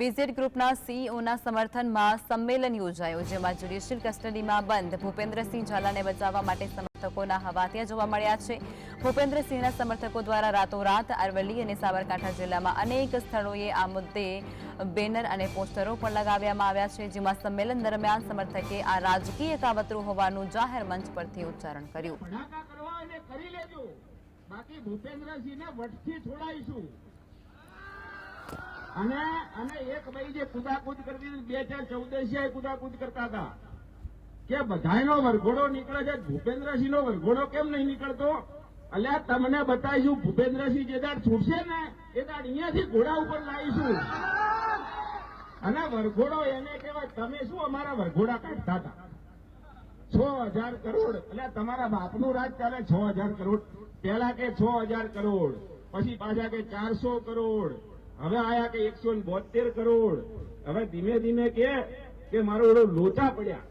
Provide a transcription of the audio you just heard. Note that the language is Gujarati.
બીઝેડ ગ્રુપના સીઈઓના સમર્થનમાં સંમેલન યોજાયું, જેમાં જ્યુડિશિયલ કસ્ટડીમાં બંધ. ભૂપેન્દ્રસિંહ ઝાલાને બચાવવા માટે સમર્થકોના હવાતિયા જોવા મળ્યા છે. ભૂપેન્દ્રસિંહના સમર્થકો દ્વારા રાતોરાત અરવલ્લી અને સાબરકાંઠા જિલ્લામાં અનેક સ્થળોએ આ મુદ્દે બેનર અને પોસ્ટરો પણ લગાવ્યામાં આવ્યા છે, જેમાં સંમેલન દરમિયાન સમર્થકે આ રાજકીય કાવતરું હોવાનું જાહેર મંચ પરથી ઉચ્ચારણ કર્યું. બાકી ભૂપેન્દ્રસિંહને વટથી છોડાઈશું અને અને એક ભાઈ જે કુદાકુદ કરતી બે ચાર ચૌદસિયા કુદાકુદ કરતા હતા. કે બધાયનો વરઘોડો નીકળે છે ભૂપેન્દ્રસિંહ નો વરઘોડો કેમ નહીં નીકળતો? અલ્યા, તમને બતાવીશું, ભૂપેન્દ્રસિંહ જે દાડ છૂટશે ને, એ દાડ અહીંયાથી ઘોડા ઉપર લાવીશું. અને વરઘોડો એને કહેવાય, તમે શું અમારા વરઘોડા કાઢતા હતા? છ હજાર કરોડ. એટલે તમારા બાપનું રાજ ચાલે છ હજાર કરોડ. પહેલા કે છ હજાર કરોડ, પછી પાછા કે ચારસો કરોડ. હવે આયા કે એકસો બોતેર કરોડ. હવે ધીમે ધીમે કે મારો એવો લોચા પડ્યા.